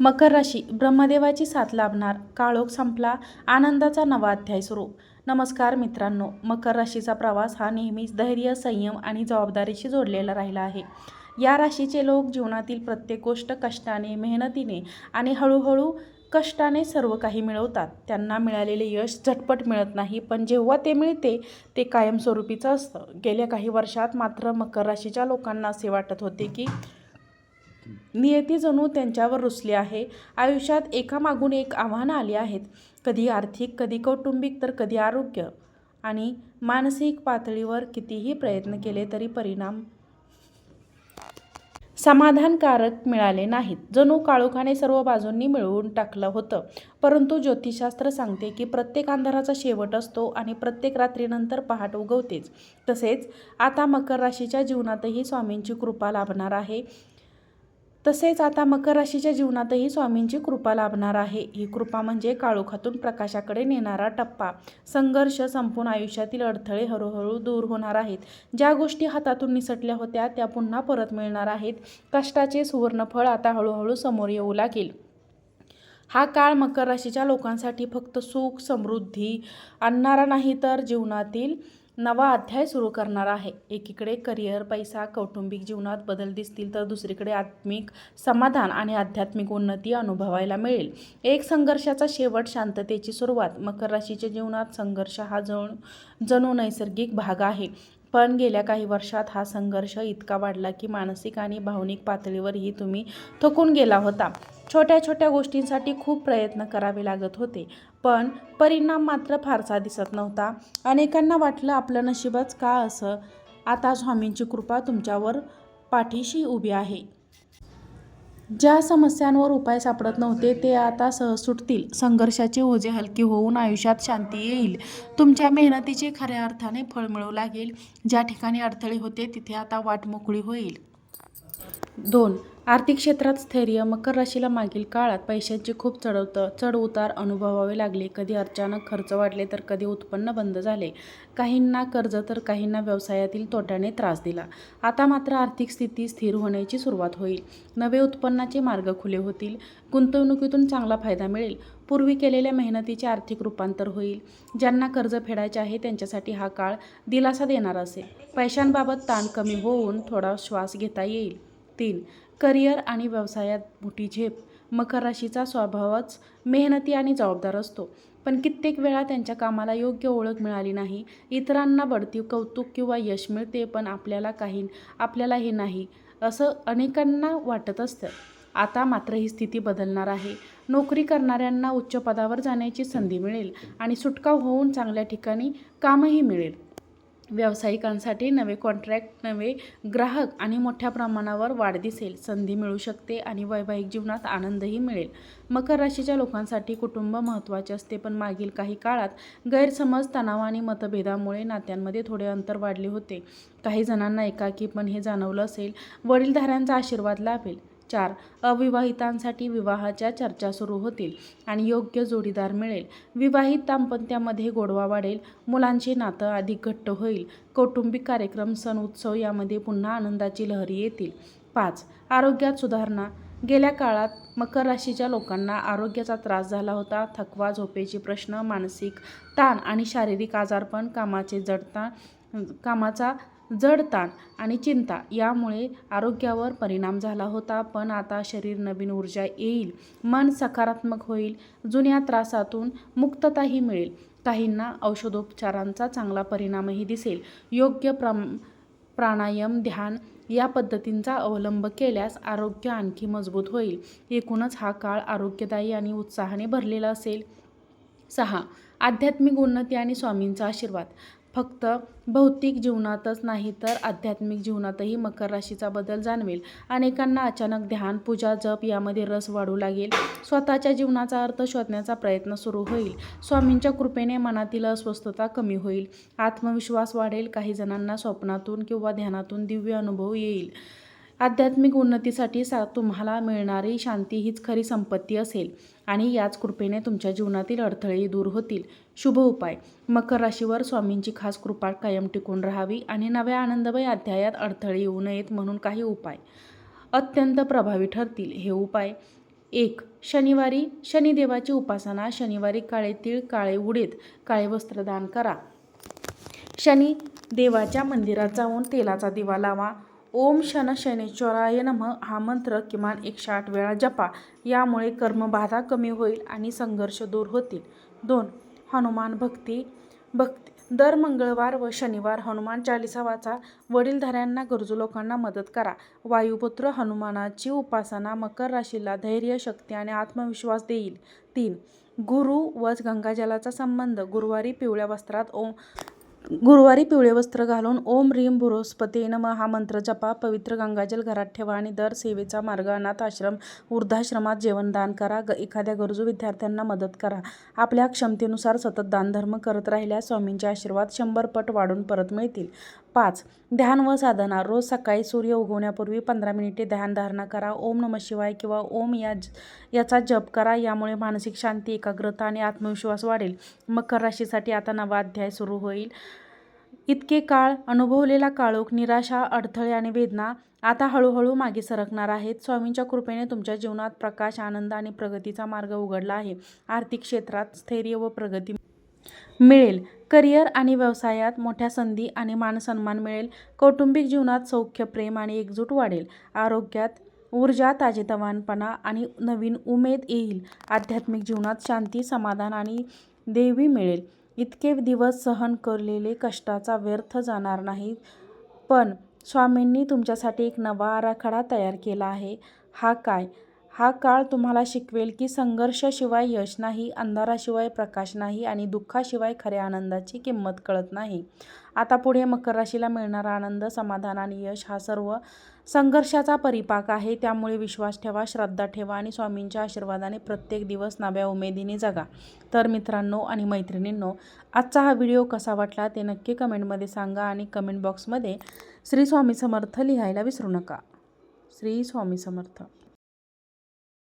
मकर राशी ब्रह्मदेवाची साथ लाभणार. काळोख संपला. आनंदाचा नवा अध्याय सुरू. नमस्कार मित्रांनो मकर राशीचा प्रवास हा नेहमीच धैर्य संयम आणि जबाबदारीशी जोडलेला राहिला आहे. या राशीचे लोक जीवनातील प्रत्येक गोष्ट कष्टाने मेहनतीने आणि हळूहळू कष्टाने सर्व काही मिळवतात. त्यांना मिळालेले यश झटपट मिळत नाही पण जेव्हा ते मिळते ते कायमस्वरूपीचं असतं. गेल्या काही वर्षात मात्र मकर राशीच्या लोकांना असे वाटत होते की नियती जणू त्यांच्यावर रुसली आहे. आयुष्यात एकामागून एक आव्हानं आली आहेत. कधी आर्थिक कधी कौटुंबिक तर कधी आरोग्य. आणि मानसिक पातळीवर कितीही प्रयत्न केले तरी परिणाम समाधानकारक मिळाले नाहीत. जणू काळोखाने सर्व बाजूंनी मिळवून टाकलं होतं. परंतु ज्योतिषशास्त्र सांगते की प्रत्येक अंधाराचा शेवट असतो आणि प्रत्येक रात्रीनंतर पहाट उगवतेच. तसेच आता मकर राशीच्या जीवनातही स्वामींची कृपा लाभणार आहे. तसेच आता मकर राशीच्या जीवनातही स्वामींची कृपा लाभणार आहे. ही कृपा म्हणजे काळोखातून प्रकाशाकडे नेणारा टप्पा. संघर्ष संपून आयुष्यातील अडथळे हळूहळू दूर होणार आहेत. ज्या गोष्टी हातातून निसटल्या होत्या त्या पुन्हा परत मिळणार आहेत. कष्टाचे सुवर्णफळ आता हळूहळू समोर येऊ लागेल. हा काळ मकर राशीच्या लोकांसाठी फक्त सुख समृद्धी आणणारा नाही तर जीवनातील नवा अध्याय सुरू करणार आहे. एकीकडे करिअर पैसा कौटुंबिक जीवनात बदल दिसतील तर दुसरीकडे आत्मिक समाधान आणि आध्यात्मिक उन्नती अनुभवायला मिळेल. एक संघर्षाचा शेवट शांततेची सुरुवात. मकर राशीच्या जीवनात संघर्ष हा जण जणू नैसर्गिक भाग आहे. पण गेल्या काही वर्षात हा संघर्ष इतका वाढला की मानसिक आणि भावनिक पातळीवरही तुम्ही थकून गेला होता. छोट्या छोट्या गोष्टींसाठी खूप प्रयत्न करावे लागत होते. पण परिणाम मात्र फारसा दिसत नव्हता. अनेकांना वाटलं आपलं नशीबच का असं. आता स्वामींची कृपा तुमच्यावर पाठीशी उभी आहे. ज्या समस्यांवर उपाय सापडत नव्हते ते आता सहज सुटतील. संघर्षाचे ओझे हलके होऊन आयुष्यात शांती येईल. तुमच्या मेहनतीचे खऱ्या अर्थाने फळ मिळू लागेल. ज्या ठिकाणी अडथळे होते तिथे आता वाट मोकळी होईल. दोन आर्थिक क्षेत्रात स्थैर्य मकर राशीला मागील काळात पैशांची खूप चढवत चढ उतार अनुभवावे लागले. कधी अचानक खर्च वाढले तर कधी उत्पन्न बंद झाले. काहींना कर्ज तर काहींना व्यवसायातील तोट्याने त्रास दिला. आता मात्र आर्थिक स्थिती स्थिर होण्याची सुरुवात होईल. नवे उत्पन्नाचे मार्ग खुले होतील. गुंतवणुकीतून चांगला फायदा मिळेल. पूर्वी केलेल्या मेहनतीचे आर्थिक रूपांतर होईल. ज्यांना कर्ज फेडायचे आहे त्यांच्यासाठी हा काळ दिलासा देणारा असेल. पैशांबाबत ताण कमी होऊन थोडा श्वास घेता येईल. तीन करिअर आणि व्यवसायात मोठी झेप. मकर राशीचा स्वभावच मेहनती आणि जबाबदार असतो. पण कित्येक वेळा त्यांच्या कामाला योग्य ओळख मिळाली नाही. इतरांना बढती कौतुक किंवा यश मिळते पण आपल्याला काही आपल्याला हे नाही असं अनेकांना वाटत असतं. आता मात्र ही स्थिती बदलणार आहे. नोकरी करणाऱ्यांना उच्च पदावर जाण्याची संधी मिळेल आणि सुटका होऊन चांगल्या ठिकाणी कामही मिळेल. व्यावसायिकांसाठी नवे कॉन्ट्रॅक्ट नवे ग्राहक आणि मोठ्या प्रमाणावर वाढ दिसेल संधी मिळू शकते आणि वैवाहिक जीवनात आनंदही मिळेल. मकर राशीच्या लोकांसाठी कुटुंब महत्त्वाचे असते पण मागील काही काळात गैरसमज तणाव आणि मतभेदामुळे नात्यांमध्ये थोडे अंतर वाढले होते. काही जणांना एकाकी पण हे जाणवलं असेल. वडीलधाऱ्यांचा आशीर्वाद लाभेल. चार अविवाहितांसाठी विवाहाच्या चर्चा सुरू होतील आणि योग्य जोडीदार मिळेल. विवाहित दाम्पत्यामध्ये गोडवा वाढेल मुलांचे नातं अधिक घट्ट होईल. कौटुंबिक कार्यक्रम सण उत्सव यामध्ये पुन्हा आनंदाची लहरी येतील. पाच आरोग्यात सुधारणा. गेल्या काळात मकर राशीच्या लोकांना आरोग्याचा त्रास झाला होता. थकवा झोपेचे प्रश्न मानसिक ताण आणि शारीरिक आजारपण कामाचे जडता कामाचा जड ताण आणि चिंता यामुळे आरोग्यावर परिणाम झाला होता. पण आता शरीर नवीन ऊर्जा येईल मन सकारात्मक होईल जुन्या त्रासातून मुक्तताही मिळेल. काहींना औषधोपचारांचा चांगला परिणामही दिसेल. योग्य प्रम प्राणायाम ध्यान या पद्धतींचा अवलंब केल्यास आरोग्य आणखी मजबूत होईल. एकूणच हा काळ आरोग्यदायी आणि उत्साहाने भरलेला असेल. सहा. आध्यात्मिक उन्नती आणि स्वामींचा आशीर्वाद. फक्त भौतिक जीवनातच नाही तर आध्यात्मिक जीवनातही मकर राशीचा बदल जाणवेल. अनेकांना अचानक ध्यान पूजा जप यामध्ये रस वाढू लागेल. स्वतःच्या जीवनाचा अर्थ शोधण्याचा प्रयत्न सुरू होईल. स्वामींच्या कृपेने मनातील अस्वस्थता कमी होईल. आत्मविश्वास वाढेल. काही जणांना स्वप्नातून किंवा ध्यानातून दिव्य अनुभव येईल. आध्यात्मिक उन्नतीसाठी सा तुम्हाला मिळणारी शांती हीच खरी संपत्ती असेल आणि याच कृपेने तुमच्या जीवनातील अडथळे दूर होतील. शुभ उपाय. मकर राशीवर स्वामींची खास कृपा कायम टिकून राहावी आणि नव्या आनंदमय अध्यायात अडथळे येऊ नयेत म्हणून काही उपाय. अत्यंत प्रभावी ठरतील हे उपाय. एक शनिवारी शनिदेवाची उपासना. शनिवारी काळे तीळ काळे उडीद काळे वस्त्र दान करा. शनी देवाच्या मंदिरात जाऊन तेलाचा दिवा लावा. ओम शन शनेश्वराय नम हा मंत्र किमान एकशे आठ वेळा जपा. यामुळे कर्मबाधा कमी होईल आणि संघर्ष दूर होतील. दोन हनुमान भक्ती. भक्ती. दर मंगळवार व शनिवार हनुमान चालिसा वाचा. वडीलधाऱ्यांना गरजू लोकांना मदत करा. वायुपुत्र हनुमानाची उपासना मकर राशीला धैर्य शक्ती आणि आत्मविश्वास देईल. तीन गुरु व गंगाजलाचा संबंध. गुरुवारी पिवळ्या वस्त्रात ओम गुरुवारी पिवळे वस्त्र घालून ओम रीम बृहस्पती नम हा मंत्र जपा पवित्र गंगाजल घरात ठेवा आणि दर सेवेचा मार्ग अनाथ आश्रम वृद्धाश्रमात जेवणदान करा. ग एखाद्या गरजू विद्यार्थ्यांना मदत करा. आपल्या क्षमतेनुसार सतत दानधर्म करत राहिल्यास स्वामींचे आशीर्वाद शंभर पट वाढून परत मिळतील. पाच. ध्यान व साधना. रोज सकाळी सूर्य उगवण्यापूर्वी पंधरा मिनिटे ध्यान धारणा करा. ओम नम शिवाय किंवा ओम या ज- याचा जप करा. यामुळे मानसिक शांती एकाग्रता आणि आत्मविश्वास वाढेल. मकर राशीसाठी आता नवा अध्याय सुरू होईल. इतके काळ अनुभवलेला काळोख निराशा अडथळे आणि वेदना आता हळूहळू मागे सरकणार आहेत. स्वामींच्या कृपेने तुमच्या जीवनात प्रकाश आनंद आणि प्रगतीचा मार्ग उघडला आहे. आर्थिक क्षेत्रात स्थैर्य व प्रगती मिळेल. करिअर आणि व्यवसायात मोठ्या संधी आणि मानसन्मान मिळेल. कौटुंबिक जीवनात सौख्य प्रेम आणि एकजूट वाढेल. आरोग्यात ऊर्जा ताजेतवानपणा आणि नवीन उमेद येईल. आध्यात्मिक जीवनात शांती समाधान आणि देवी मिळेल. इतके दिवस सहन केलेले कष्टाचा व्यर्थ जाणार नाही पण स्वामींनी तुमच्यासाठी एक नवा आराखडा तयार केला आहे. हा काय? हा काळ तुम्हाला शिकवेल की संघर्षाशिवाय यश नाही अंधाराशिवाय प्रकाश नाही आणि दुःखाशिवाय खऱ्या आनंदाची किंमत कळत नाही. आता पुढे मकर राशीला मिळणारा आनंद समाधान आणि यश हा सर्व संघर्षाचा परिपाक आहे. त्यामुळे विश्वास ठेवा श्रद्धा ठेवा आणि स्वामींच्या आशीर्वादाने प्रत्येक दिवस नव्या उमेदीने जगा. तर मित्रांनो आणि मैत्रिणींनो आजचा हा व्हिडिओ कसा वाटला ते नक्की कमेंटमध्ये सांगा आणि कमेंट बॉक्समध्ये श्री स्वामी समर्थ लिहायला विसरू नका. श्री स्वामी समर्थ.